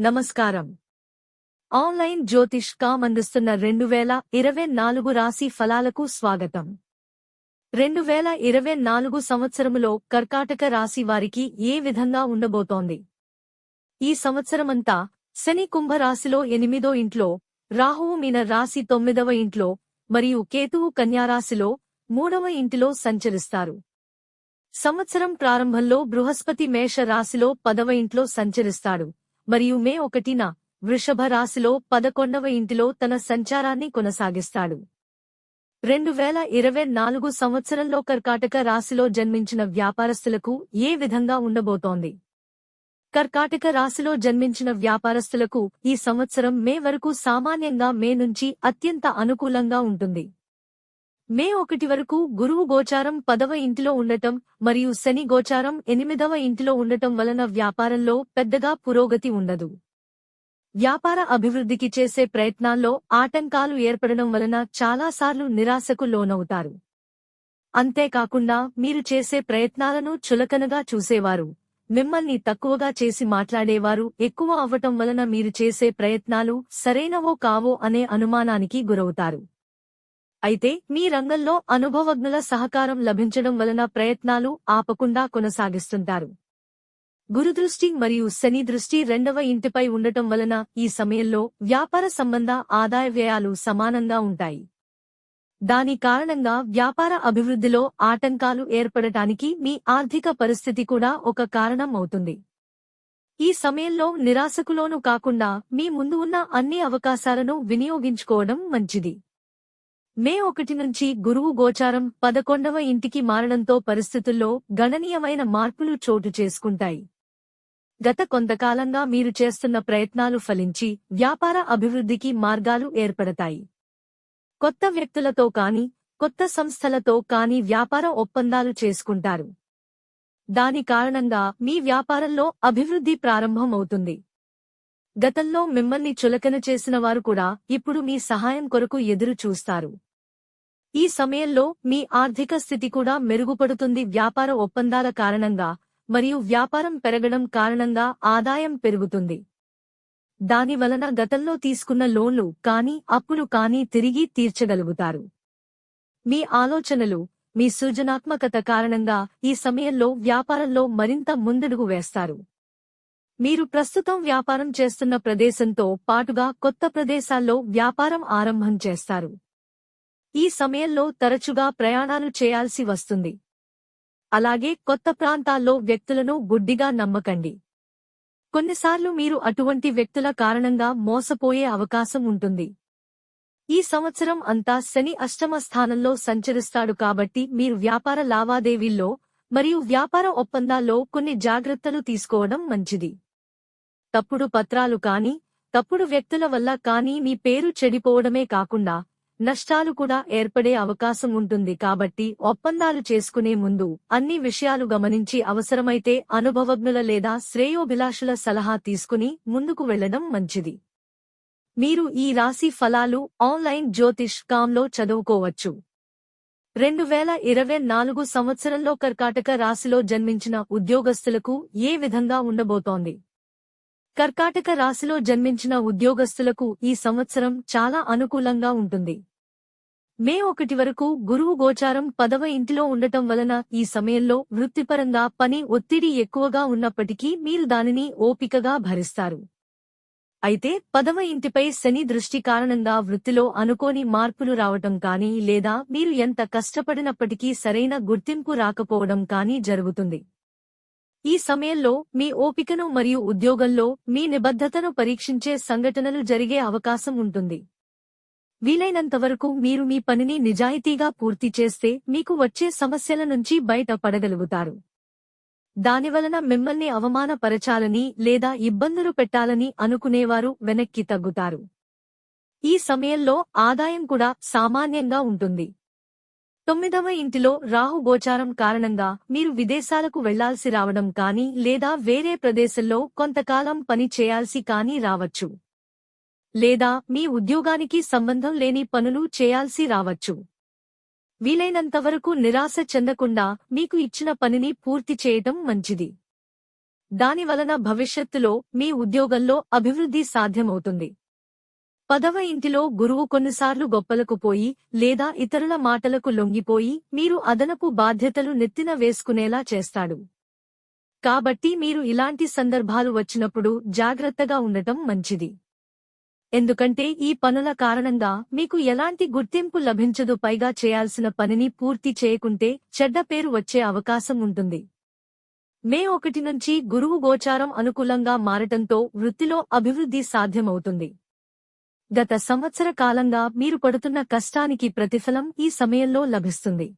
నమస్కారం. ఆన్లైన్ జ్యోతిష్ కామ్ అందిస్తున్న రెండు వేల ఇరవై నాలుగు రాశి ఫలాలకు స్వాగతం. రెండు వేల ఇరవై నాలుగు సంవత్సరములో కర్కాటక రాశి వారికి ఏ విధంగా ఉండబోతోంది? ఈ సంవత్సరమంతా శని కుంభ రాశిలో ఎనిమిదో ఇంట్లో రాహువు మీన రాశి తొమ్మిదవ ఇంట్లో మరియు కేతువు కన్యారాశిలో మూడవ ఇంటిలో సంచరిస్తారు. సంవత్సరం ప్రారంభంలో బృహస్పతి మేష రాశిలో పదవ ఇంట్లో సంచరిస్తాడు. మరియు మే ఒకటిన వృషభ రాశిలో పదకొండవ ఇంటిలో తన సంచారాన్ని కొనసాగిస్తాడు. రెండు వేల ఇరవై నాలుగు సంవత్సరంలో కర్కాటక రాశిలో జన్మించిన వ్యాపారస్తులకు ఏ విధంగా ఉండబోతోంది? కర్కాటక రాశిలో జన్మించిన వ్యాపారస్తులకు ఈ సంవత్సరం మే వరకు సామాన్యంగా మే నుంచి అత్యంత అనుకూలంగా ఉంటుంది. మే ఒకటి వరకు గురువు గోచారం పదవ ఇంటిలో ఉండటం మరియు శని గోచారం ఎనిమిదవ ఇంటిలో ఉండటం వలన వ్యాపారంలో పెద్దగా పురోగతి ఉండదు. వ్యాపార అభివృద్ధికి చేసే ప్రయత్నాల్లో ఆటంకాలు ఏర్పడడం వలన చాలాసార్లు నిరాశకు లోనవుతారు. అంతేకాకుండా మీరు చేసే ప్రయత్నాలను చులకనగా చూసేవారు మిమ్మల్ని తక్కువగా చేసి మాట్లాడేవారు ఎక్కువ అవ్వటం వలన మీరు చేసే ప్రయత్నాలు సరైనవో కావో అనే అనుమానానికి గురవుతారు. అయితే మీ రంగంలో అనుభవజ్ఞుల సహకారం లభించడం వలన ప్రయత్నాలు ఆపకుండా కొనసాగిస్తుంటారు. గురుదృష్టి మరియు శని దృష్టి రెండవ ఇంటిపై ఉండటం వలన ఈ సమయంలో వ్యాపార సంబంధ ఆదాయ వ్యయాలు సమానంగా ఉంటాయి. దాని కారణంగా వ్యాపార అభివృద్ధిలో ఆటంకాలు ఏర్పడటానికి మీ ఆర్థిక పరిస్థితి కూడా ఒక కారణం అవుతుంది. ఈ సమయంలో నిరాశకులోను కాకుండా మీ ముందు ఉన్న అన్ని అవకాశాలను వినియోగించుకోవడం మంచిది. మే ఒకటి నుంచి గురువు గోచారం పదకొండవ ఇంటికి మారడంతో పరిస్థితుల్లో గణనీయమైన మార్పులు చోటు చేసుకుంటాయి. గత కొంతకాలంగా మీరు చేస్తున్న ప్రయత్నాలు ఫలించి వ్యాపార అభివృద్ధికి మార్గాలు ఏర్పడతాయి. కొత్త వ్యక్తులతో కాని కొత్త సంస్థలతో కాని వ్యాపార ఒప్పందాలు చేసుకుంటారు. దాని కారణంగా మీ వ్యాపారంలో అభివృద్ధి ప్రారంభమవుతుంది. గతంలో మిమ్మల్ని చులకన చేసిన వారు కూడా ఇప్పుడు మీ సహాయం కొరకు ఎదురు చూస్తారు ఈ సమయంలో మీ ఆర్థిక స్థితి కూడా మెరుగుపడుతుంది. వ్యాపార ఒప్పందాల కారణంగా మరియు వ్యాపారం పెరగడం కారణంగా ఆదాయం పెరుగుతుంది. దాని వలన గతంలో తీసుకున్న లోన్లు కానీ అప్పులు కానీ తిరిగి తీర్చగలుగుతారు. మీ ఆలోచనలు మీ సృజనాత్మకత కారణంగా ఈ సమయంలో వ్యాపారంలో మరింత ముందడుగు వేస్తారు. మీరు ప్రస్తుతం వ్యాపారం చేస్తున్న ప్రదేశంతో పాటుగా కొత్త ప్రదేశాల్లో వ్యాపారం ఆరంభం చేస్తారు. ఈ సమయంలో తరచుగా ప్రయాణాలు చేయాల్సి వస్తుంది. అలాగే కొత్త ప్రాంతాల్లో వ్యక్తులను గుడ్డిగా నమ్మకండి. కొన్నిసార్లు మీరు అటువంటి వ్యక్తుల కారణంగా మోసపోయే అవకాశం ఉంటుంది. ఈ సంవత్సరం అంతా శని అష్టమ స్థానంలో సంచరిస్తాడు కాబట్టి మీరు వ్యాపార లావాదేవీల్లో మరియు వ్యాపార ఒప్పందాల్లో కొన్ని జాగ్రత్తలు తీసుకోవడం మంచిది. తప్పుడు పత్రాలు కాని తప్పుడు వ్యక్తుల వల్ల కానీ మీ పేరు చెడిపోవడమే కాకుండా నష్టాలు కూడా ఏర్పడే అవకాశం ఉంటుంది కాబట్టి ఒప్పందాలు చేసుకునే ముందు అన్ని విషయాలు గమనించి అవసరమైతే అనుభవజ్ఞుల లేదా శ్రేయోభిలాషుల సలహా తీసుకుని ముందుకు వెళ్ళడం మంచిది. మీరు ఈ రాశి ఫలాలు ఆన్లైన్ జ్యోతిష్ కామ్లో చదువుకోవచ్చు. రెండు వేల ఇరవై నాలుగు సంవత్సరంలో కర్కాటక రాశిలో జన్మించిన ఉద్యోగస్తులకు ఏ విధంగా ఉండబోతోంది? కర్కాటక రాశిలో జన్మించిన ఉద్యోగస్తులకు ఈ సంవత్సరం చాలా అనుకూలంగా ఉంటుంది. మే ఒకటి వరకు గురువు గోచారం పదవ ఇంటిలో ఉండటం వలన ఈ సమయంలో వృత్తిపరంగా పని ఒత్తిడి ఎక్కువగా ఉన్నప్పటికీ మీరు దానిని ఓపికగా భరిస్తారు. అయితే పదవ ఇంటిపై శని దృష్టి కారణంగా వృత్తిలో అనుకోని మార్పులు రావటం కానీ లేదా మీరు ఎంత కష్టపడినప్పటికీ సరైన గుర్తింపు రాకపోవడం కానీ జరుగుతుంది. ఈ సమయంలో మీ ఓపికను మరియు ఉద్యోగంలో మీ నిబద్ధతను పరీక్షించే సంఘటనలు జరిగే అవకాశం ఉంటుంది. వీలైనంతవరకు మీరు మీ పనిని నిజాయితీగా పూర్తి చేస్తే మీకు వచ్చే సమస్యల నుంచి బయట పడగలుగుతారు. దానివలన మిమ్మల్ని అవమానపరచాలని లేదా ఇబ్బందులు పెట్టాలని అనుకునేవారు వెనక్కి తగ్గుతారు. ఈ సమయంలో ఆదాయం కూడా సామాన్యంగా ఉంటుంది. తొమ్మిదవ ఇంటిలో రాహు గోచారం కారణంగా మీరు విదేశాలకు వెళ్ళాల్సి రావడం కానీ లేదా వేరే ప్రదేశంలో కొంతకాలం పని చేయాల్సి కానీ రావచ్చు. లేదా మీ ఉద్యోగానికి సంబంధం లేని పనులు చేయాల్సి రావచ్చు. వీలైనంతవరకు నిరాశ చెందకుండా మీకు ఇచ్చిన పనిని పూర్తి చేయటం మంచిది. దానివలన భవిష్యత్తులో మీ ఉద్యోగంలో అభివృద్ధి సాధ్యమవుతుంది. పదవ ఇంటిలో గురువు కొన్నిసార్లు గొప్పలకు పోయి లేదా ఇతరుల మాటలకు లొంగిపోయి మీరు అదనపు బాధ్యతలు నెత్తిన వేసుకునేలా చేస్తాడు. కాబట్టి మీరు ఇలాంటి సందర్భాలు వచ్చినప్పుడు జాగ్రత్తగా ఉండటం మంచిది. ఎందుకంటే ఈ పనుల కారణంగా మీకు ఎలాంటి గుర్తింపు లభించదు. పైగా చేయాల్సిన పనిని పూర్తి చేయకుంటే చెడ్డ పేరు వచ్చే అవకాశం ఉంటుంది. మే ఒకటి నుంచి గురువు గోచారం అనుకూలంగా మారటంతో వృత్తిలో అభివృద్ధి సాధ్యమవుతుంది. గత సంవత్సర కాలంగా మీరు పడుతున్న కష్టానికి ప్రతిఫలం ఈ సమయంలో లభిస్తుంది.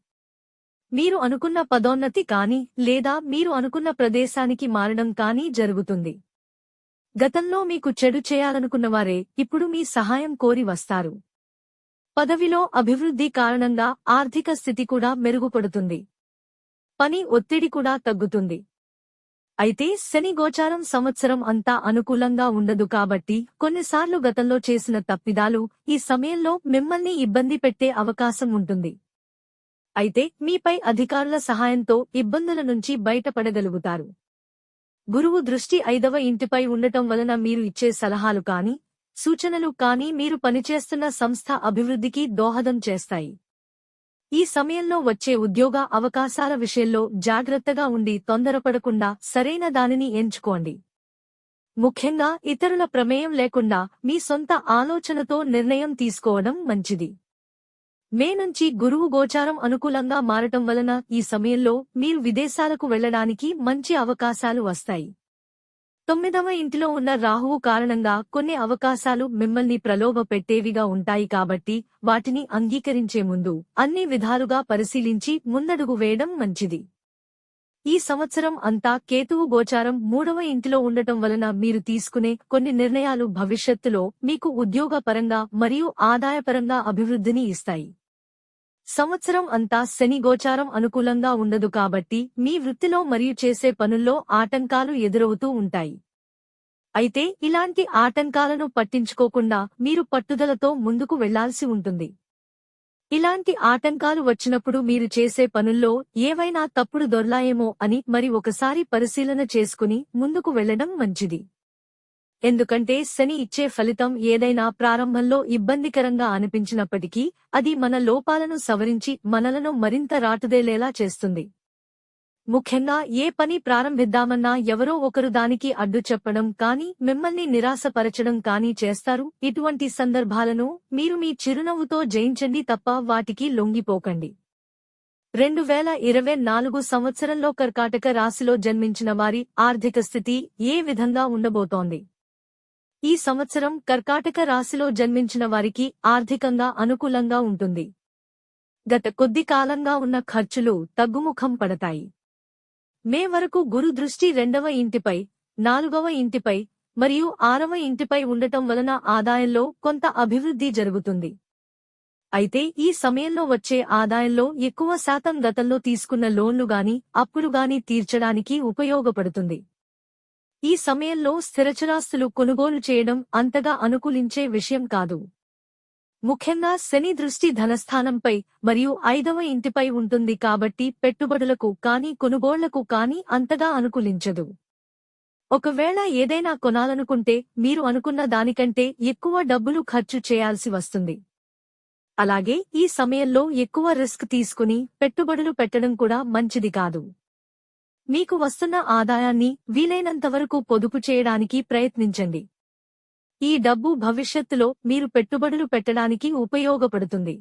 మీరు అనుకున్న పదోన్నతి కాని లేదా మీరు అనుకున్న ప్రదేశానికి మారడం కానీ జరుగుతుంది. గతంలో మీకు చెడు చేయాలనుకున్నవారే ఇప్పుడు మీ సహాయం కోరి వస్తారు. పదవిలో అభివృద్ధి కారణంగా ఆర్థిక స్థితి కూడా మెరుగుపడుతుంది. పని ఒత్తిడి కూడా తగ్గుతుంది. అయితే శని గోచారం సంవత్సరం అంతా అనుకూలంగా ఉండదు కాబట్టి కొన్నిసార్లు గతంలో చేసిన తప్పిదాలు ఈ సమయంలో మిమ్మల్ని ఇబ్బంది పెట్టే అవకాశం ఉంటుంది. అయితే మీపై అధికారుల సహాయంతో ఇబ్బందుల నుంచి బయటపడగలుగుతారు. గురువు దృష్టి ఐదవ ఇంటిపై ఉండటం వలన మీరు ఇచ్చే సలహాలు కాని సూచనలు కానీ మీరు పనిచేస్తున్న సంస్థ అభివృద్ధికి దోహదం చేస్తాయి. ఈ సమయంలో వచ్చే ఉద్యోగ అవకాశాల విషయంలో జాగ్రత్తగా ఉండి తొందరపడకుండా సరైన దానిని ఎంచుకోండి. ముఖ్యంగా ఇతరుల ప్రమేయం లేకుండా మీ సొంత ఆలోచనతో నిర్ణయం తీసుకోవడం మంచిది. మే నుంచి గురువు గోచారం అనుకూలంగా మారటం వలన ఈ సమయంలో మీరు విదేశాలకు వెళ్ళడానికి మంచి అవకాశాలు వస్తాయి. తొమ్మిదవ ఇంటిలో ఉన్న రాహువు కారణంగా కొన్ని అవకాశాలు మిమ్మల్ని ప్రలోభ పెట్టేవిగా ఉంటాయి కాబట్టి వాటిని అంగీకరించే ముందు అన్ని విధాలుగా పరిశీలించి ముందడుగు వేయడం మంచిది. ఈ సంవత్సరం అంతా కేతువు గోచారం మూడవ ఇంటిలో ఉండటం వలన మీరు తీసుకునే కొన్ని నిర్ణయాలు భవిష్యత్తులో మీకు ఉద్యోగపరంగా మరియు ఆదాయపరంగా అభివృద్ధిని ఇస్తాయి. సంవత్సరం అంతా శని గోచారం అనుకూలంగా ఉండదు కాబట్టి మీ వృత్తిలో మరియు చేసే పనుల్లో ఆటంకాలు ఎదురవుతూ ఉంటాయి. అయితే ఇలాంటి ఆటంకాలను పట్టించుకోకుండా మీరు పట్టుదలతో ముందుకు వెళ్ళాల్సి ఉంటుంది. ఇలాంటి ఆటంకాలు వచ్చినప్పుడు మీరు చేసే పనుల్లో ఏవైనా తప్పుడు దొర్లాయేమో అని మరి ఒకసారి పరిశీలన చేసుకుని ముందుకు వెళ్ళడం మంచిది. ఎందుకంటే శని ఇచ్చే ఫలితం ఏదైనా ప్రారంభంలో ఇబ్బందికరంగా అనిపించినప్పటికీ అది మన లోపాలను సవరించి మనలను మరింత రాటుదేలేలా చేస్తుంది. ముఖ్యంగా ఏ పని ప్రారంభిద్దామన్నా ఎవరో ఒకరు దానికి అడ్డు చెప్పడం కానీ మిమ్మల్ని నిరాశపరచడం కానీ చేస్తారు. ఇటువంటి సందర్భాలను మీరు మీ చిరునవ్వుతో జయించండి తప్ప వాటికి లొంగిపోకండి. రెండు వేల ఇరవై నాలుగు సంవత్సరంలో కర్కాటక రాశిలో జన్మించిన వారి ఆర్థిక స్థితి ఏ విధంగా ఉండబోతోంది? ఈ సంవత్సరం కర్కాటక రాశిలో జన్మించిన వారికి ఆర్థికంగా అనుకూలంగా ఉంటుంది. గత కొద్ది కాలంగా ఉన్న ఖర్చులు తగ్గుముఖం పడతాయి. మే వరకు గురు దృష్టి రెండవ ఇంటిపై నాలుగవ ఇంటిపై మరియు ఆరవ ఇంటిపై ఉండటం వలన ఆదాయంలో కొంత అభివృద్ధి జరుగుతుంది. అయితే ఈ సమయంలో వచ్చే ఆదాయంలో ఎక్కువ శాతం గతంలో తీసుకున్న లోన్లు గాని అప్పులు గాని తీర్చడానికి ఉపయోగపడుతుంది. ఈ సమయంలో స్థిరచరాస్తులు కొనుగోలు చేయడం అంతగా అనుకూలించే విషయం కాదు. ముఖ్యంగా శని దృష్టి ధనస్థానంపై మరియు ఐదవ ఇంటిపై ఉంటుంది కాబట్టి పెట్టుబడులకు కాని కొనుగోళ్ళకు కాని అంతగా అనుకూలించదు. ఒకవేళ ఏదైనా కొనాలనుకుంటే మీరు అనుకున్న దానికంటే ఎక్కువ డబ్బులు ఖర్చు చేయాల్సి వస్తుంది. అలాగే ఈ సమయంలో ఎక్కువ రిస్క్ తీసుకుని పెట్టుబడులు పెట్టడం కూడా మంచిది కాదు. మీకు వస్తున్న ఆదాయాన్ని వీలైనంతవరకు పొదుపు చేయడానికి ప్రయత్నించండి. ఈ డబ్బు భవిష్యత్తులో మీరు పెట్టుబడులు పెట్టడానికి ఉపయోగపడుతుంది.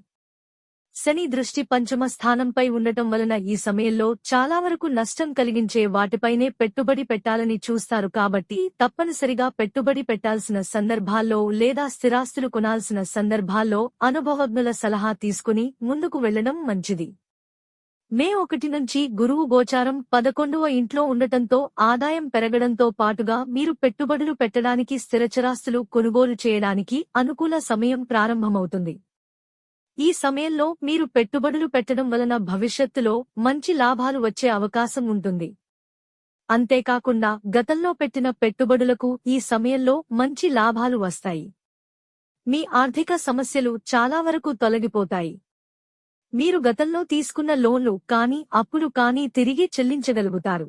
శని దృష్టి పంచమ స్థానంపై ఉండటం వలన ఈ సమయంలో చాలా వరకు నష్టం కలిగించే వాటిపైనే పెట్టుబడి పెట్టాలని చూస్తారు కాబట్టి తప్పనిసరిగా పెట్టుబడి పెట్టాల్సిన సందర్భాల్లో లేదా స్థిరాస్తులు కొనాల్సిన సందర్భాల్లో అనుభవజ్ఞుల సలహా తీసుకుని ముందుకు వెళ్ళడం మంచిది. మే ఒకటి నుంచి గురువు గోచారం పదకొండవ ఇంట్లో ఉండటంతో ఆదాయం పెరగడంతో పాటుగా మీరు పెట్టుబడులు పెట్టడానికి స్థిరచరాస్తులు కొనుగోలు చేయడానికి అనుకూల సమయం ప్రారంభమవుతుంది. ఈ సమయంలో మీరు పెట్టుబడులు పెట్టడం వలన భవిష్యత్తులో మంచి లాభాలు వచ్చే అవకాశం ఉంటుంది. అంతేకాకుండా గతంలో పెట్టిన పెట్టుబడులకు ఈ సమయంలో మంచి లాభాలు వస్తాయి. మీ ఆర్థిక సమస్యలు చాలా వరకు తొలగిపోతాయి. మీరు గతంలో తీసుకున్న లోన్లు కానీ అప్పులు కానీ తిరిగి చెల్లించగలుగుతారు.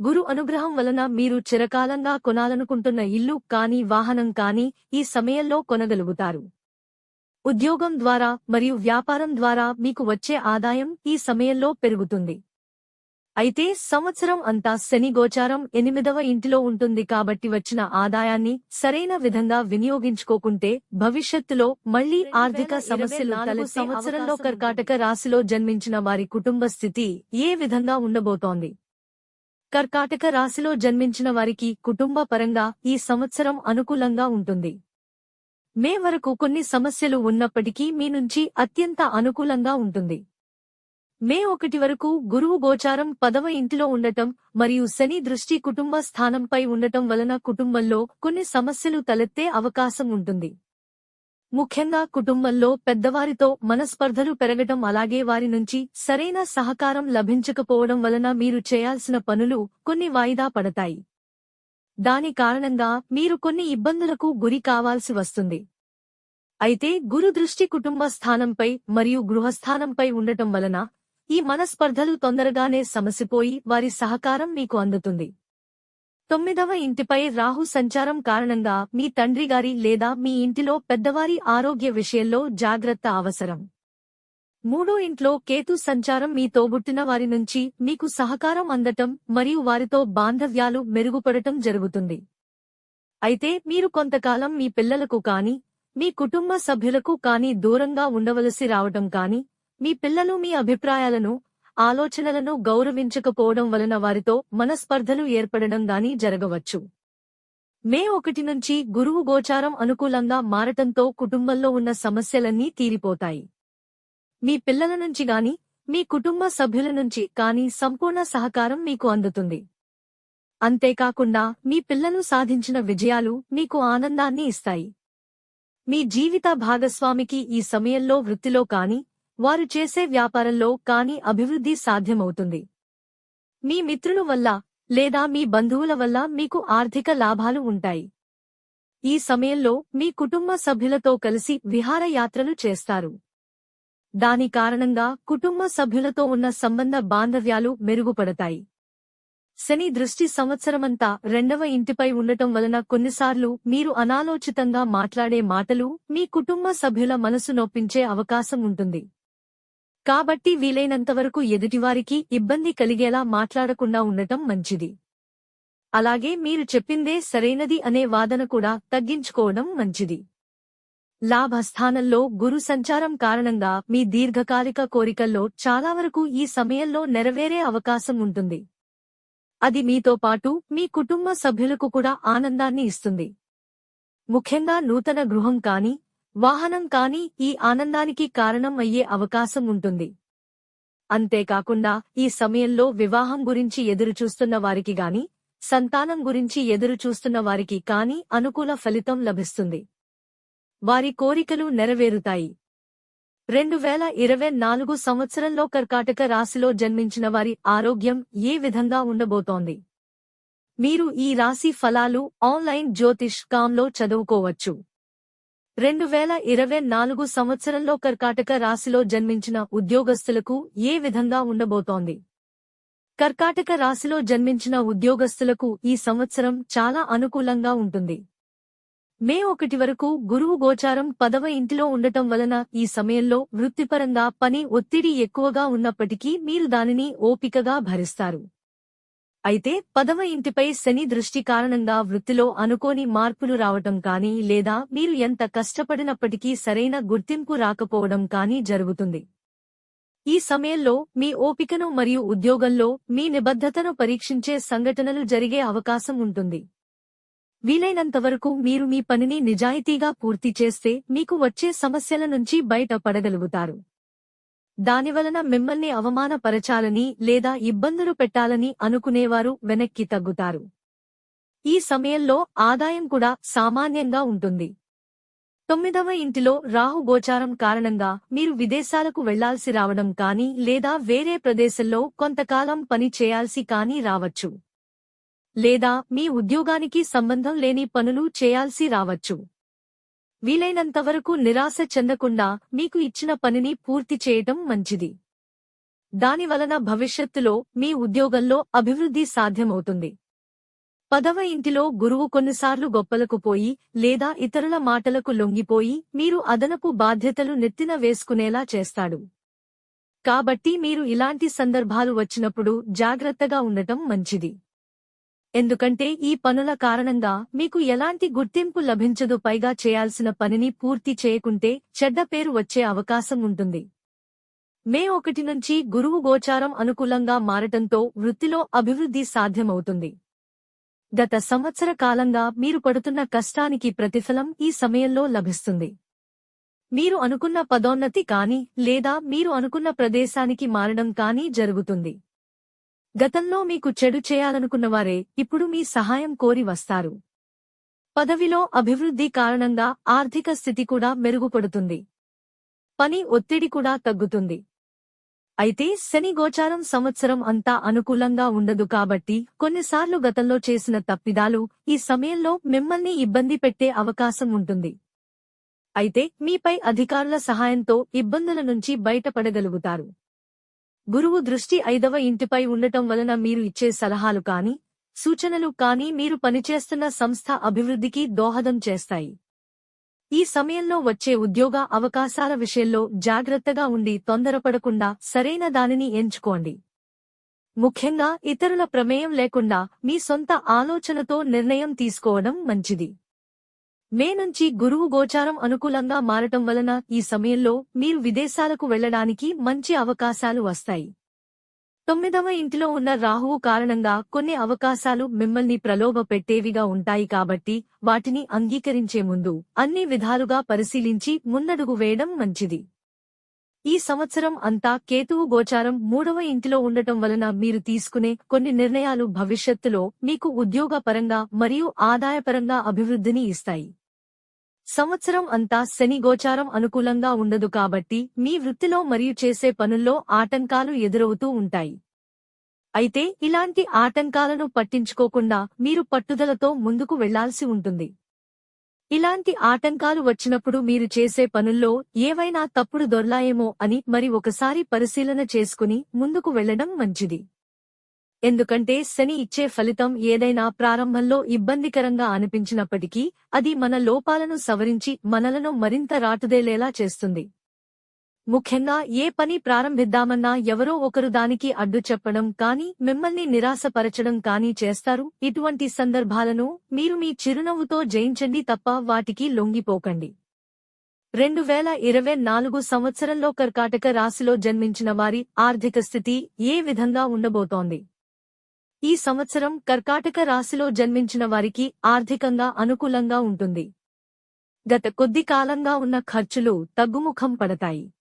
గురు అనుగ్రహం వలన మీరు చిరకాలంగా కొనాలనుకుంటున్న ఇల్లు కానీ వాహనం కానీ ఈ సమయంలో కొనగలుగుతారు. ఉద్యోగం ద్వారా మరియు వ్యాపారం ద్వారా మీకు వచ్చే ఆదాయం ఈ సమయంలో పెరుగుతుంది. అయితే సంవత్సరం అంతా శని గోచారం ఎనిమిదవ ఇంటిలో ఉంటుంది కాబట్టి వచ్చిన ఆదాయాన్ని సరైన విధంగా వినియోగించుకోకుంటే భవిష్యత్తులో మళ్ళీ ఆర్థిక సమస్యలు సంవత్సరంలో కర్కాటక రాశిలో జన్మించిన వారి కుటుంబ స్థితి ఏ విధంగా ఉండబోతోంది? కర్కాటక రాశిలో జన్మించిన వారికి కుటుంబ పరంగా ఈ సంవత్సరం అనుకూలంగా ఉంటుంది. మే వరకు కొన్ని సమస్యలు ఉన్నప్పటికీ మీ నుంచి అత్యంత అనుకూలంగా ఉంటుంది. మే ఒకటి వరకు గురువు గోచారం పదవ ఇంటిలో ఉండటం మరియు శని దృష్టి కుటుంబ స్థానంపై ఉండటం వలన కుటుంబంలో కొన్ని సమస్యలు తలెత్తే అవకాశం ఉంటుంది. ముఖ్యంగా కుటుంబంలో పెద్దవారితో మనస్పర్ధలు పెరగటం అలాగే వారి నుంచి సరైన సహకారం లభించకపోవడం వలన మీరు చేయాల్సిన పనులు కొన్ని వాయిదా పడతాయి. దాని కారణంగా మీరు కొన్ని ఇబ్బందులకు గురి కావాల్సి వస్తుంది. అయితే గురు దృష్టి కుటుంబ స్థానంపై మరియు గృహస్థానంపై ఉండటం వలన ఈ మనస్పర్ధలు తొందరగానే సమసిపోయి వారి సహకారం మీకు అందుతుంది. తొమ్మిదవ ఇంటిపై రాహు సంచారం కారణంగా మీ తండ్రి గారి లేదా మీ ఇంటిలో పెద్దవారి ఆరోగ్య విషయంలో జాగ్రత్త అవసరం. మూడో ఇంట్లో కేతు సంచారం మీ తోబుట్టిన వారి నుంచి మీకు సహకారం అందటం మరియు వారితో బాంధవ్యాలు మెరుగుపడటం జరుగుతుంది. అయితే మీరు కొంతకాలం మీ పిల్లలకు కాని మీ కుటుంబ సభ్యులకు కాని దూరంగా ఉండవలసి రావటం కాని మీ పిల్లలు మీ అభిప్రాయాలను ఆలోచనలను గౌరవించకపోవడం వలన వారితో మనస్పర్ధలు ఏర్పడడం గాని జరగవచ్చు. మే ఒకటి నుంచి గురువు గోచారం అనుకూలంగా మారటంతో కుటుంబంలో ఉన్న సమస్యలన్నీ తీరిపోతాయి. మీ పిల్లల నుంచి గాని మీ కుటుంబ సభ్యుల నుంచి కాని సంపూర్ణ సహకారం మీకు అందుతుంది. అంతేకాకుండా మీ పిల్లలు సాధించిన విజయాలు మీకు ఆనందాన్ని ఇస్తాయి. మీ జీవిత భాగస్వామికి ఈ సమయంలో వృత్తిలో కాని వారు చేసే వ్యాపారంలో కాని అభివృద్ధి సాధ్యమవుతుంది. మీ మిత్రుల వల్ల లేదా మీ బంధువుల వల్ల మీకు ఆర్థిక లాభాలు ఉంటాయి. ఈ సమయంలో మీ కుటుంబ సభ్యులతో కలిసి విహారయాత్రలు చేస్తారు. దాని కారణంగా కుటుంబ సభ్యులతో ఉన్న సంబంధ బాంధవ్యాలు మెరుగుపడతాయి. శని దృష్టి సంవత్సరమంతా రెండవ ఇంటిపై ఉండటం వలన కొన్నిసార్లు మీరు అనాలోచితంగా మాట్లాడే మాటలు మీ కుటుంబ సభ్యుల మనసు నొప్పించే అవకాశం ఉంటుంది. కాబట్టి వీలైనంతవరకు ఎదుటివారికి ఇబ్బంది కలిగేలా మాట్లాడకుండా ఉండటం మంచిది. అలాగే మీరు చెప్పిందే సరైనది అనే వాదన కూడా తగ్గించుకోవడం మంచిది. లాభస్థానంలో గురు సంచారం కారణంగా మీ దీర్ఘకాలిక కోరికల్లో చాలా వరకు ఈ సమయంలో నెరవేరే అవకాశం ఉంటుంది. అది మీతో పాటు మీ కుటుంబ సభ్యులకు కూడా ఆనందాన్ని ఇస్తుంది. ముఖ్యంగా నూతన గృహం కాని వాహనం కాని ఈ ఆనందానికి కారణం అయ్యే అవకాశం ఉంటుంది. అంతేకాకుండా ఈ సమయంలో వివాహం గురించి ఎదురుచూస్తున్న వారికి గాని సంతానం గురించి ఎదురుచూస్తున్న వారికి కాని అనుకూల ఫలితం లభిస్తుంది. వారి కోరికలు నెరవేరుతాయి. రెండు వేల ఇరవై నాలుగు సంవత్సరంలో కర్కాటక రాశిలో జన్మించిన వారి ఆరోగ్యం ఏ విధంగా ఉండబోతోంది? మీరు ఈ రాశి ఫలాలు ఆన్లైన్ జ్యోతిష్ కాంలో చదువుకోవచ్చు. రెండు వేల ఇరవై నాలుగు సంవత్సరంలో కర్కాటక రాశిలో జన్మించిన ఉద్యోగస్తులకు ఏ విధంగా ఉండబోతోంది? కర్కాటక రాశిలో జన్మించిన ఉద్యోగస్తులకు ఈ సంవత్సరం చాలా అనుకూలంగా ఉంటుంది. మే ఒకటి వరకు గురువు గోచారం పదవ ఇంటిలో ఉండటం వలన ఈ సమయంలో వృత్తిపరంగా పని ఒత్తిడి ఎక్కువగా ఉన్నప్పటికీ మీరు దానిని ఓపికగా భరిస్తారు. అయితే పదవ ఇంటిపై శని దృష్టి కారణంగా వృత్తిలో అనుకోని మార్పులు రావటం కానీ లేదా మీరు ఎంత కష్టపడినప్పటికీ సరైన గుర్తింపు రాకపోవడం కానీ జరుగుతుంది. ఈ సమయంలో మీ ఓపికను మరియు ఉద్యోగంలో మీ నిబద్ధతను పరీక్షించే సంఘటనలు జరిగే అవకాశం ఉంటుంది. వీలైనంతవరకు మీరు మీ పనిని నిజాయితీగా పూర్తి చేస్తే మీకు వచ్చే సమస్యల నుంచి బయటపడగలుగుతారు. దానివలన మిమ్మల్ని అవమానపరచాలని లేదా ఇబ్బందులు పెట్టాలని అనుకునేవారు వెనక్కి తగ్గుతారు. ఈ సమయంలో ఆదాయం కూడా సామాన్యంగా ఉంటుంది. తొమ్మిదవ ఇంటిలో రాహు గోచారం కారణంగా మీరు విదేశాలకు వెళ్ళాల్సి రావడం కానీ లేదా వేరే ప్రదేశంలో కొంతకాలం పని చేయాల్సి కానీ రావచ్చు. లేదా మీ ఉద్యోగానికి సంబంధం లేని పనులు చేయాల్సి రావచ్చు. వీలైనంతవరకు నిరాశ చెందకుండా మీకు ఇచ్చిన పనిని పూర్తి చేయటం మంచిది. దానివలన భవిష్యత్తులో మీ ఉద్యోగంలో అభివృద్ధి సాధ్యమవుతుంది. పదవ ఇంటిలో గురువు కొన్నిసార్లు గొప్పలకు పోయి లేదా ఇతరుల మాటలకు లొంగిపోయి మీరు అదనపు బాధ్యతలు నెత్తిన వేసుకునేలా చేస్తాడు. కాబట్టి మీరు ఇలాంటి సందర్భాలు వచ్చినప్పుడు జాగ్రత్తగా ఉండటం మంచిది. ఎందుకంటే ఈ పనుల కారణంగా మీకు ఎలాంటి గుర్తింపు లభించదు. పైగా చేయాల్సిన పనిని పూర్తి చేయకుంటే చెడ్డ పేరు వచ్చే అవకాశం ఉంటుంది. మే ఒకటి నుంచి గురువు గోచారం అనుకూలంగా మారటంతో వృత్తిలో అభివృద్ధి సాధ్యమవుతుంది. గత సంవత్సర కాలంగా మీరు పడుతున్న కష్టానికి ప్రతిఫలం ఈ సమయంలో లభిస్తుంది. మీరు అనుకున్న పదోన్నతి కాని లేదా మీరు అనుకున్న ప్రదేశానికి మారడం కానీ జరుగుతుంది. గతంలో మీకు చెడు చేయాలనుకున్నవారే ఇప్పుడు మీ సహాయం కోరి వస్తారు. పదవిలో అభివృద్ధి కారణంగా ఆర్థిక స్థితి కూడా మెరుగుపడుతుంది. పని ఒత్తిడి కూడా తగ్గుతుంది. అయితే శని గోచారం సంవత్సరం అంతా అనుకూలంగా ఉండదు కాబట్టి కొన్నిసార్లు గతంలో చేసిన తప్పిదాలు ఈ సమయంలో మిమ్మల్ని ఇబ్బంది పెట్టే అవకాశం ఉంటుంది. అయితే మీపై అధికారుల సహాయంతో ఇబ్బందుల నుంచి బయటపడగలుగుతారు. గురువు దృష్టి ఐదవ ఇంటిపై ఉండటం వలన మీరు ఇచ్చే సలహాలు కాని సూచనలు కాని మీరు పనిచేస్తున్న సంస్థ అభివృద్ధికి దోహదం చేస్తాయి. ఈ సమయంలో వచ్చే ఉద్యోగ అవకాశాల విషయంలో జాగ్రత్తగా ఉండి తొందరపడకుండా సరైన దానిని ఎంచుకోండి. ముఖ్యంగా ఇతరుల ప్రమేయం లేకుండా మీ సొంత ఆలోచనతో నిర్ణయం తీసుకోవడం మంచిది. మే నుంచి గురువు గోచారం అనుకూలంగా మారటం వలన ఈ సమయంలో మీరు విదేశాలకు వెళ్ళడానికి మంచి అవకాశాలు వస్తాయి. తొమ్మిదవ ఇంటిలో ఉన్న రాహువు కారణంగా కొన్ని అవకాశాలు మిమ్మల్ని ప్రలోభ పెట్టేవిగా ఉంటాయి కాబట్టి వాటిని అంగీకరించే ముందు అన్ని విధాలుగా పరిశీలించి ముందడుగు వేయడం మంచిది. ఈ సంవత్సరం అంతా కేతువు గోచారం మూడవ ఇంటిలో ఉండటం వలన మీరు తీసుకునే కొన్ని నిర్ణయాలు భవిష్యత్తులో మీకు ఉద్యోగపరంగా మరియు ఆదాయపరంగా అభివృద్ధిని ఇస్తాయి. సంవత్సరం అంతా శని గోచారం అనుకూలంగా ఉండదు కాబట్టి మీ వృత్తిలో మరియు చేసే పనుల్లో ఆటంకాలు ఎదురవుతూ ఉంటాయి. అయితే ఇలాంటి ఆటంకాలను పట్టించుకోకుండా మీరు పట్టుదలతో ముందుకు వెళ్ళాల్సి ఉంటుంది. ఇలాంటి ఆటంకాలు వచ్చినప్పుడు మీరు చేసే పనుల్లో ఏవైనా తప్పుడు దొర్లాయేమో అని మరి ఒకసారి పరిశీలన చేసుకుని ముందుకు వెళ్ళడం మంచిది. ఎందుకంటే శని ఇచ్చే ఫలితం ఏదైనా ప్రారంభంలో ఇబ్బందికరంగా అనిపించినప్పటికీ అది మన లోపాలను సవరించి మనలను మరింత రాటుదేలేలా చేస్తుంది. ముఖ్యంగా ఏ పని ప్రారంభిద్దామన్నా ఎవరో ఒకరు దానికి అడ్డు చెప్పడం కానీ మిమ్మల్ని నిరాశపరచడం కానీ చేస్తారు. ఇటువంటి సందర్భాలను మీరు మీ చిరునవ్వుతో జయించండి తప్ప వాటికి లొంగిపోకండి. రెండు వేల ఇరవై నాలుగు సంవత్సరంలో కర్కాటక రాశిలో జన్మించిన వారి ఆర్థిక స్థితి ఏ విధంగా ఉండబోతోంది? ఈ సంవత్సరం కర్కాటక రాశిలో జన్మించిన వారికి ఆర్థికంగా అనుకూలంగా ఉంటుంది. గత కొద్ది కాలంగా ఉన్న ఖర్చులు తగ్గుముఖం పడతాయి.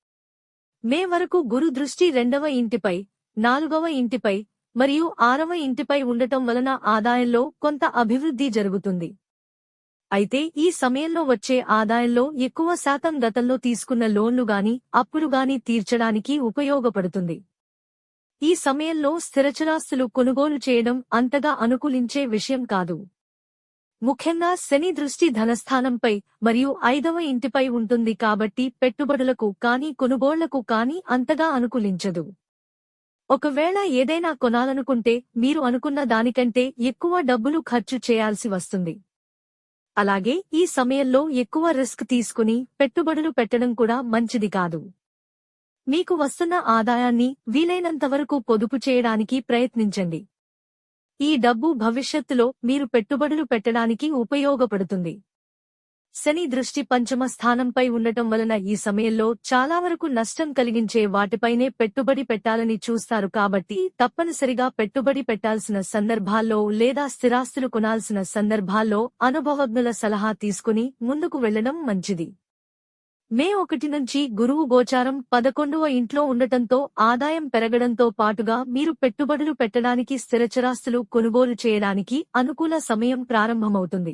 మే వరకు గురు దృష్టి రెండవ ఇంటిపై నాలుగవ ఇంటిపై మరియు ఆరవ ఇంటిపై ఉండటం వలన ఆదాయంలో కొంత అభివృద్ధి జరుగుతుంది. అయితే ఈ సమయంలో వచ్చే ఆదాయంలో ఎక్కువ శాతం గతంలో తీసుకున్న లోన్లు గాని అప్పులు గాని తీర్చడానికి ఉపయోగపడుతుంది. ఈ సమయంలో స్థిరచరాస్తులు కొనుగోలు చేయడం అంతగా అనుకూలించే విషయం కాదు. ముఖ్యంగా శని దృష్టి ధనస్థానంపై మరియు ఐదవ ఇంటిపై ఉంటుంది కాబట్టి పెట్టుబడులకు కాని కొనుగోళ్ళకు కాని అంతగా అనుకూలించదు. ఒకవేళ ఏదైనా కొనాలనుకుంటే మీరు అనుకున్న దానికంటే ఎక్కువ డబ్బులు ఖర్చు చేయాల్సి వస్తుంది. అలాగే ఈ సమయంలో ఎక్కువ రిస్క్ తీసుకుని పెట్టుబడులు పెట్టడం కూడా మంచిది కాదు. మీకు వస్తున్న ఆదాయాన్ని వీలైనంతవరకు పొదుపు చేయడానికి ప్రయత్నించండి. ఈ డబ్బు భవిష్యత్తులో మీరు పెట్టుబడులు పెట్టడానికి ఉపయోగపడుతుంది. శని దృష్టి పంచమ స్థానంపై ఉండటం వలన ఈ సమయంలో చాలా వరకు నష్టం కలిగించే వాటిపైనే పెట్టుబడి పెట్టాలని చూస్తారు కాబట్టి తప్పనిసరిగా పెట్టుబడి పెట్టాల్సిన సందర్భాల్లో లేదా స్థిరాస్తులు కొనాల్సిన సందర్భాల్లో అనుభవజ్ఞుల సలహా తీసుకుని ముందుకు వెళ్ళడం మంచిది. మే ఒకటి నుంచి గురువు గోచారం పదకొండవ ఇంట్లో ఉండటంతో ఆదాయం పెరగడంతో పాటుగా మీరు పెట్టుబడులు పెట్టడానికి స్థిరచరాస్తులు కొనుగోలు చేయడానికి అనుకూల సమయం ప్రారంభమవుతుంది.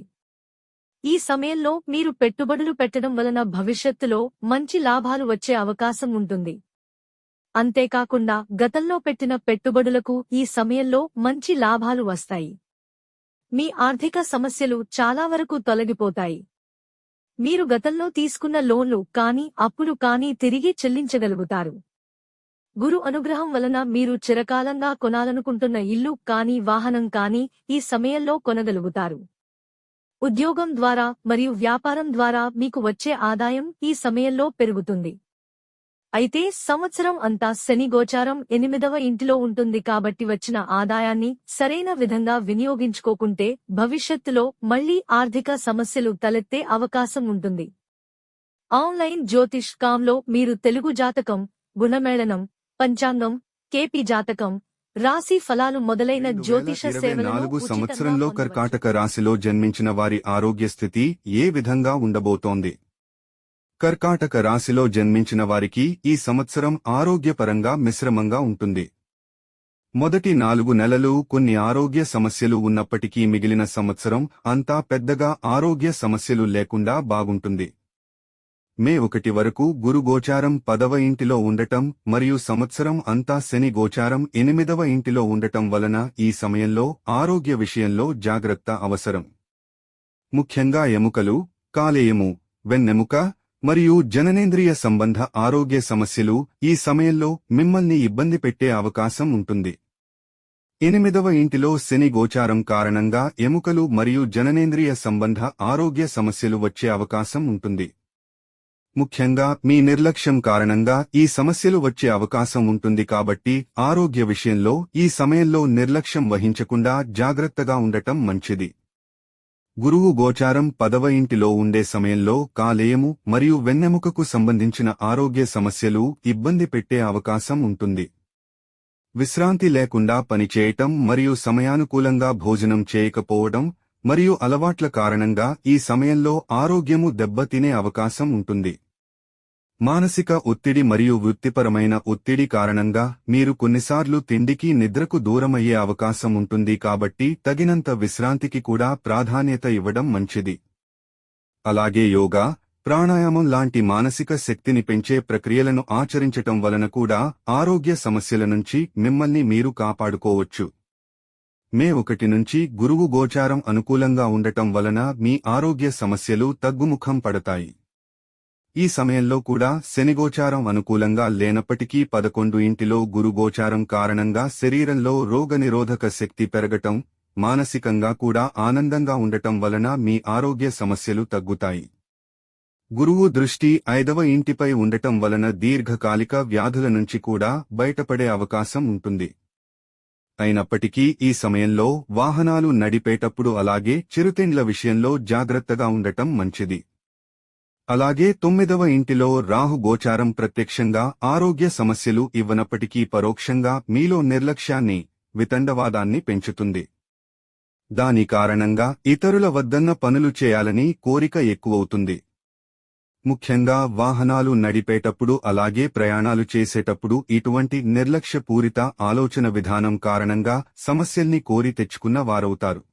ఈ సమయంలో మీరు పెట్టుబడులు పెట్టడం వలన భవిష్యత్తులో మంచి లాభాలు వచ్చే అవకాశం ఉంటుంది. అంతేకాకుండా గతంలో పెట్టిన పెట్టుబడులకు ఈ సమయంలో మంచి లాభాలు వస్తాయి. మీ ఆర్థిక సమస్యలు చాలా వరకు తొలగిపోతాయి. మీరు గతంలో తీసుకున్న లోన్లు కానీ అప్పులు కానీ తిరిగి చెల్లించగలుగుతారు. గురు అనుగ్రహం వలన మీరు చిరకాలంగా కొనాలనుకుంటున్న ఇల్లు కానీ వాహనం కానీ ఈ సమయంలో కొనగలుగుతారు. ఉద్యోగం ద్వారా మరియు వ్యాపారం ద్వారా మీకు వచ్చే ఆదాయం ఈ సమయంలో పెరుగుతుంది. అయితే సంవత్సరం అంతా శని గోచారం ఎనిమిదవ ఇంటిలో ఉంటుంది కాబట్టి వచ్చిన ఆదాయాన్ని సరైన విధంగా వినియోగించుకోకుంటే భవిష్యత్తులో మళ్ళీ ఆర్థిక సమస్యలు తలెత్తే అవకాశం ఉంటుంది ఆన్లైన్ జ్యోతిష్ కాంలో మీరు తెలుగు జాతకం గుణమేళనం పంచాంగం కేపీ జాతకం రాశి ఫలాలు మొదలైన జ్యోతిష నాలుగు సంవత్సరంలో. కర్కాటక రాశిలో జన్మించిన వారి ఆరోగ్య స్థితి ఏ విధంగా ఉండబోతోంది కర్కాటక రాశిలో జన్మించిన వారికి ఈ సంవత్సరం ఆరోగ్యపరంగా మిశ్రమంగా ఉంటుంది. మొదటి నాలుగు నెలలు కొన్ని ఆరోగ్య సమస్యలు ఉన్నప్పటికీ మిగిలిన సంవత్సరం అంతా పెద్దగా ఆరోగ్య సమస్యలు లేకుండా బాగుంటుంది. మే ఒకటి వరకు గురు గోచారం పదవ ఇంటిలో ఉండటం మరియు సంవత్సరం అంతా శని గోచారం ఎనిమిదవ ఇంటిలో ఉండటం వలన ఈ సమయంలో ఆరోగ్య విషయంలో జాగ్రత్త అవసరం. ముఖ్యంగా ఎముకలు కాలేయము వెన్నెముక మరియు జననేంద్రియ సంబంధ ఆరోగ్య సమస్యలు ఈ సమయంలో మిమ్మల్ని ఇబ్బంది పెట్టే అవకాశం ఉంటుంది. ఎనిమిదవ ఇంటిలో శని గోచారం కారణంగా ఎముకలు మరియు జననేంద్రియ సంబంధ ఆరోగ్య సమస్యలు వచ్చే అవకాశం ఉంటుంది. ముఖ్యంగా మీ నిర్లక్ష్యం కారణంగా ఈ సమస్యలు వచ్చే అవకాశం ఉంటుంది కాబట్టి ఆరోగ్య విషయంలో ఈ సమయంలో నిర్లక్ష్యం వహించకుండా జాగ్రత్తగా ఉండటం మంచిది. గురువు గోచారం పదవ ఇంటిలో ఉండే సమయంలో కాలేయము మరియు వెన్నెముకకు సంబంధించిన ఆరోగ్య సమస్యలు ఇబ్బంది పెట్టే అవకాశం ఉంటుంది. విశ్రాంతి లేకుండా పనిచేయటం మరియు సమయానుకూలంగా భోజనం చేయకపోవడం మరియు అలవాట్ల కారణంగా ఈ సమయంలో ఆరోగ్యము దెబ్బతినే అవకాశం ఉంటుంది. మానసిక ఒత్తిడి మరియు వృత్తిపరమైన ఒత్తిడి కారణంగా మీరు కొన్నిసార్లు తిండికి నిద్రకు దూరమయ్యే అవకాశం ఉంటుంది కాబట్టి తగినంత విశ్రాంతికి కూడా ప్రాధాన్యత ఇవ్వడం మంచిది. అలాగే యోగా ప్రాణాయామం లాంటి మానసిక శక్తిని పెంచే ప్రక్రియలను ఆచరించటం వలన కూడా ఆరోగ్య సమస్యల నుంచి మిమ్మల్ని మీరు కాపాడుకోవచ్చు. మే ఒకటి నుంచి గురువు గోచారం అనుకూలంగా ఉండటం వలన మీ ఆరోగ్య సమస్యలు తగ్గుముఖం పడతాయి. ఈ సమయంలో కూడా శనిగోచారం అనుకూలంగా లేనప్పటికీ పదకొండు ఇంటిలో గురుగోచారం కారణంగా శరీరంలో రోగనిరోధక శక్తి పెరగటం మానసికంగా కూడా ఆనందంగా ఉండటం వలన మీ ఆరోగ్య సమస్యలు తగ్గుతాయి. గురువు దృష్టి ఐదవ ఇంటిపై ఉండటం వలన దీర్ఘకాలిక వ్యాధుల నుంచి కూడా బయటపడే అవకాశం ఉంటుంది. అయినప్పటికీ ఈ సమయంలో వాహనాలు నడిపేటప్పుడు అలాగే చిరుతిండ్ల విషయంలో జాగ్రత్తగా ఉండటం మంచిది. అలాగే తొమ్మిదవ ఇంటిలో రాహు గోచారం ప్రత్యక్షంగా ఆరోగ్య సమస్యలు ఇవ్వనప్పటికీ పరోక్షంగా మీలో నిర్లక్ష్యాన్ని వితండవాదాన్ని పెంచుతుంది. దాని కారణంగా ఇతరుల వద్దన్న పనులు చేయాలని కోరిక ఎక్కువవుతుంది. ముఖ్యంగా వాహనాలు నడిపేటప్పుడు అలాగే ప్రయాణాలు చేసేటప్పుడు ఇటువంటి నిర్లక్ష్యపూరిత ఆలోచన విధానం కారణంగా సమస్యల్ని కోరి తెచ్చుకున్న వారవుతారు.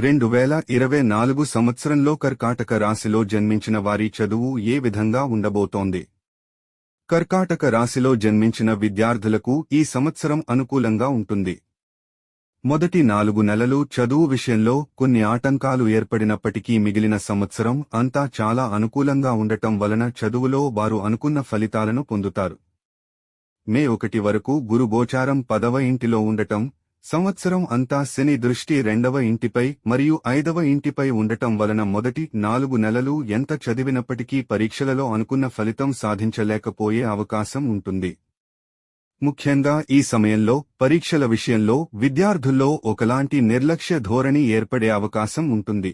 రెండు వేల ఇరవై నాలుగు సంవత్సరంలో కర్కాటక రాశిలో జన్మించిన వారి చదువు ఏ విధంగా ఉండబోతోంది? కర్కాటక రాశిలో జన్మించిన విద్యార్థులకు ఈ సంవత్సరం అనుకూలంగా ఉంటుంది. మొదటి నాలుగు నెలలు చదువు విషయంలో కొన్ని ఆటంకాలు ఏర్పడినప్పటికీ మిగిలిన సంవత్సరం అంతా చాలా అనుకూలంగా ఉండటం వలన చదువులో వారు అనుకున్న ఫలితాలను పొందుతారు. మే ఒకటి వరకు గురుగోచారం పదవ ఇంటిలో ఉండటం సంవత్సరం అంతా శని దృష్టి రెండవ ఇంటిపై మరియు ఐదవ ఇంటిపై ఉండటం వలన మొదటి నాలుగు నెలలు ఎంత చదివినప్పటికీ పరీక్షలలో అనుకున్న ఫలితం సాధించలేకపోయే అవకాశం ఉంటుంది. ముఖ్యంగా ఈ సమయంలో పరీక్షల విషయంలో విద్యార్థుల్లో ఒకలాంటి నిర్లక్ష్య ధోరణి ఏర్పడే అవకాశం ఉంటుంది.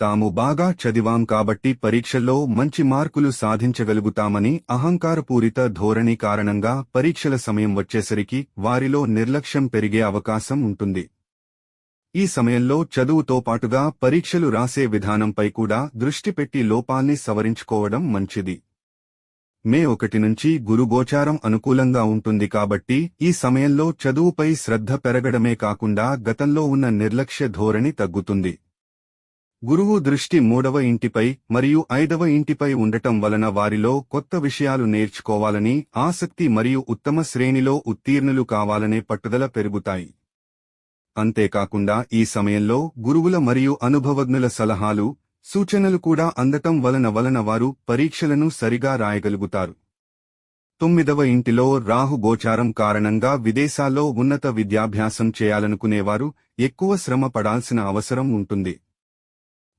తాము బాగా చదివాం కాబట్టి పరీక్షల్లో మంచి మార్కులు సాధించగలుగుతామని అహంకారపూరిత ధోరణి కారణంగా పరీక్షల సమయం వచ్చేసరికి వారిలో నిర్లక్ష్యం పెరిగే అవకాశం ఉంటుంది. ఈ సమయంలో చదువుతో పాటుగా పరీక్షలు రాసే విధానంపై కూడా దృష్టి పెట్టి లోపాల్ని సవరించుకోవడం మంచిది. మే ఒకటి నుంచి గురుగోచారం అనుకూలంగా ఉంటుంది కాబట్టి ఈ సమయంలో చదువుపై శ్రద్ధ పెరగడమే కాకుండా గతంలో ఉన్న నిర్లక్ష్య ధోరణి తగ్గుతుంది. గురువు దృష్టి మూడవ ఇంటిపై మరియు ఐదవ ఇంటిపై ఉండటం వలన వారిలో కొత్త విషయాలు నేర్చుకోవాలని ఆసక్తి మరియు ఉత్తమ శ్రేణిలో ఉత్తీర్ణులు కావాలనే పట్టుదల పెరుగుతాయి. అంతేకాకుండా ఈ సమయంలో గురువుల మరియు అనుభవజ్ఞుల సలహాలు సూచనలు కూడా అందటం వలన వలన వారు పరీక్షలను సరిగా రాయగలుగుతారు. తొమ్మిదవ ఇంటిలో రాహు గోచారం కారణంగా విదేశాల్లో ఉన్నత విద్యాభ్యాసం చేయాలనుకునేవారు ఎక్కువ శ్రమ పడాల్సిన అవసరం ఉంటుంది.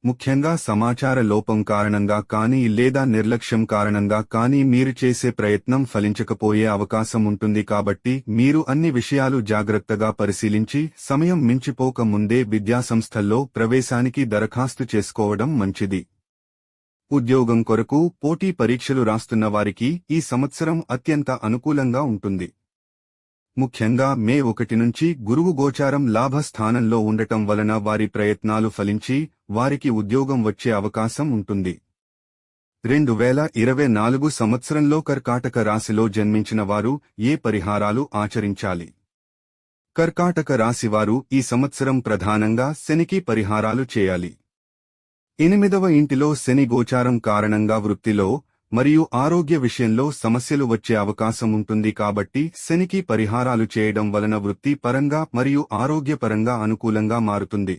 ముఖ్యంగా సమాచార లోపం కారణంగా కానీ లేదా నిర్లక్ష్యం కారణంగా కానీ మీరు చేసే ప్రయత్నం ఫలించకపోయే అవకాశం ఉంటుంది కాబట్టి మీరు అన్ని విషయాలు జాగ్రత్తగా పరిశీలించి సమయం మించిపోక ముందే విద్యాసంస్థల్లో ప్రవేశానికి దరఖాస్తు చేసుకోవడం మంచిది. ఉద్యోగం కొరకు పోటీ పరీక్షలు రాస్తున్న వారికి ఈ సంవత్సరం అత్యంత అనుకూలంగా ఉంటుంది. ముఖ్యంగా మే ఒకటి నుంచి గురువు గోచారం లాభస్థానంలో ఉండటం వలన వారి ప్రయత్నాలు ఫలించి వారికి ఉద్యోగం వచ్చే అవకాశం ఉంటుంది. రెండు వేల ఇరవై నాలుగు సంవత్సరంలో కర్కాటక రాశిలో జన్మించిన వారు ఏ పరిహారాలు ఆచరించాలి? కర్కాటక రాశివారు ఈ సంవత్సరం ప్రధానంగా శనికి పరిహారాలు చేయాలి. ఎనిమిదవ ఇంటిలో శని గోచారం కారణంగా వృత్తిలో మరియు ఆరోగ్య విషయంలో సమస్యలు వచ్చే అవకాశం ఉంటుంది కాబట్టి శనికి పరిహారాలు చేయడం వలన వృత్తి పరంగా మరియు ఆరోగ్యపరంగా అనుకూలంగా మారుతుంది.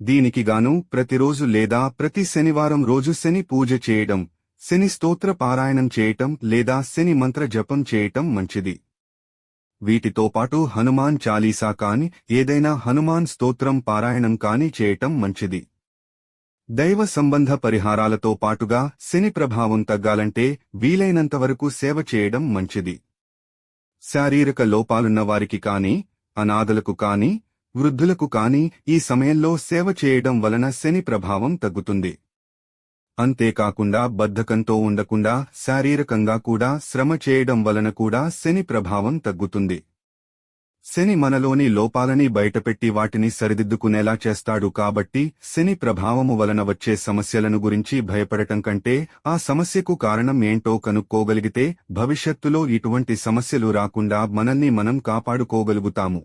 దీనికి గాను ప్రతిరోజు లేదా ప్రతి శనివారం రోజు శని పూజ చేయడం శని స్తోత్ర పారాయణం చేయటం లేదా శని మంత్ర జపం చేయటం మంచిది. వీటితో పాటు హనుమాన్ చాలీసా కాని ఏదైనా హనుమాన్ స్తోత్రం పారాయణం కాని చేయటం మంచిది. దైవ సంబంధ పరిహారాలతో పాటుగా శని ప్రభావం తగ్గాలంటే వీలైనంతవరకు సేవ చేయడం మంచిది. శారీరక లోపాలున్న వారికి కాని అనాథలకు కాని వృద్ధులకు కాని ఈ సమయంలో సేవ చేయడం వలన శని ప్రభావం తగ్గుతుంది. అంతేకాకుండా బద్ధకంతో ఉండకుండా శారీరకంగా కూడా శ్రమ చేయడం వలన కూడా శని ప్రభావం తగ్గుతుంది. శని మనలోని లోపాలని బయటపెట్టి వాటిని సరిదిద్దుకునేలా చేస్తాడు కాబట్టి శని ప్రభావము వలన వచ్చే సమస్యలను గురించి భయపడటం కంటే ఆ సమస్యకు కారణం ఏంటో కనుక్కోగలిగితే భవిష్యత్తులో ఇటువంటి సమస్యలు రాకుండా మనల్ని మనం కాపాడుకోగలుగుతాము.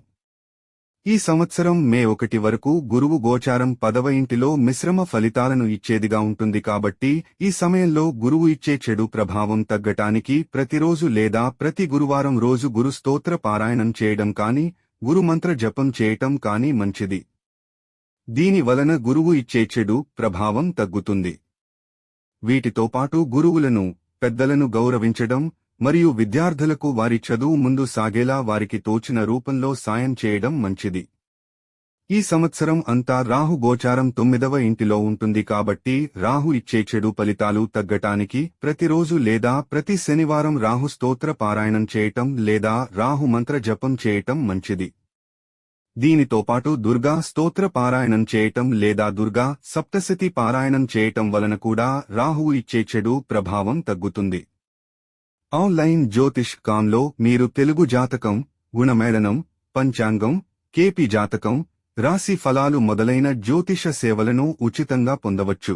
ఈ సంవత్సరం మే ఒకటి వరకు గురువు గోచారం పదవ ఇంటిలో మిశ్రమ ఫలితాలను ఇచ్చేదిగా ఉంటుంది కాబట్టి ఈ సమయంలో గురువు ఇచ్చే చెడు ప్రభావం తగ్గటానికి ప్రతిరోజు లేదా ప్రతి గురువారం రోజు గురు స్తోత్ర పారాయణం చేయడం కాని గురుమంత్ర జపం చేయటం కాని మంచిది. దీని వలన గురువు ఇచ్చే చెడు ప్రభావం తగ్గుతుంది. వీటితో పాటు గురువులను పెద్దలను గౌరవించడం మరియు విద్యార్థులకు వారి చదువు ముందు సాగేలా వారికి తోచిన రూపంలో సాయం చేయడం మంచిది. ఈ సంవత్సరం అంతా రాహు గోచారం తొమ్మిదవ ఇంటిలో ఉంటుంది కాబట్టి రాహు ఇచ్చే చెడు ఫలితాలు తగ్గటానికి ప్రతిరోజు లేదా ప్రతి శనివారం రాహు స్తోత్ర పారాయణం చేయటం లేదా రాహు మంత్ర జపం చేయటం మంచిది. దీనితో పాటు దుర్గా స్తోత్ర పారాయణం చేయటం లేదా దుర్గా సప్తశతి పారాయణం చేయటం వలన కూడా రాహువు ఇచ్చే చెడు ప్రభావం తగ్గుతుంది. ఆన్లైన్ జ్యోతిష్ కాంలో మీరు తెలుగు జాతకం గుణమేళనం పంచాంగం కేపి జాతకం రాశి ఫలాలు మొదలైన జ్యోతిష సేవలను ఉచితంగా పొందవచ్చు.